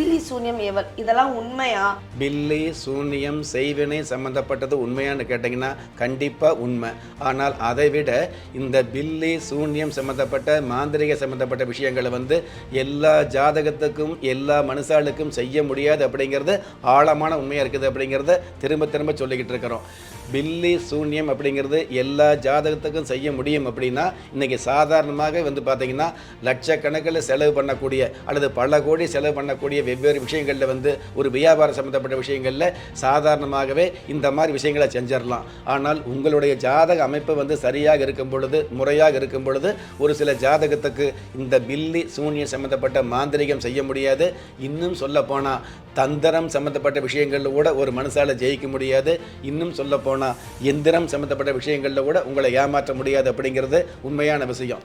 பில்லி சூன்யம் ஏவல் இதெல்லாம் உண்மையா? பில்லி சூன்யம் செய்வினை சம்மந்தப்பட்டது உண்மையான்னு கேட்டிங்கன்னா கண்டிப்பாக உண்மை. ஆனால் அதை விட இந்த பில்லி சூன்யம் சம்மந்தப்பட்ட மாந்திரிக சம்மந்தப்பட்ட விஷயங்களை வந்து எல்லா ஜாதகத்துக்கும் எல்லா மனுஷாளுக்கும் செய்ய முடியாது அப்படிங்கிறது ஆழமான உண்மையாக இருக்குது அப்படிங்கிறத திரும்ப திரும்ப சொல்லிக்கிட்டு இருக்கிறோம். பில்லி சூன்யம் அப்படிங்கிறது எல்லா ஜாதகத்துக்கும் செய்ய முடியும் அப்படின்னா இன்னைக்கு சாதாரணமாக வந்து பார்த்தீங்கன்னா லட்சக்கணக்கில் செலவு பண்ணக்கூடிய அல்லது பல கோடி செலவு பண்ணக்கூடிய வெவ்வேறு விஷயங்களில் வந்து ஒரு வியாபாரம் சம்மந்தப்பட்ட விஷயங்களில் சாதாரணமாகவே இந்த மாதிரி விஷயங்களை செஞ்சிடலாம் ஆனால் உங்களுடைய ஜாதக அமைப்பு வந்து சரியாக இருக்கும் பொழுது முறையாக இருக்கும் பொழுது ஒரு சில ஜாதகத்துக்கு இந்த பில்லி சூன்யம் சம்மந்தப்பட்ட மாந்திரிகம் செய்ய முடியாது. இன்னும் சொல்ல போனால் தந்திரம் சம்மந்தப்பட்ட விஷயங்களில் கூட ஒரு மனசால் ஜெயிக்க முடியாது. இன்னும் சொல்ல போனால் எந்திரம் சம்மந்தப்பட்ட விஷயங்களில் கூட உங்களை ஏமாற்ற முடியாது அப்படிங்கிறது உண்மையான விஷயம்.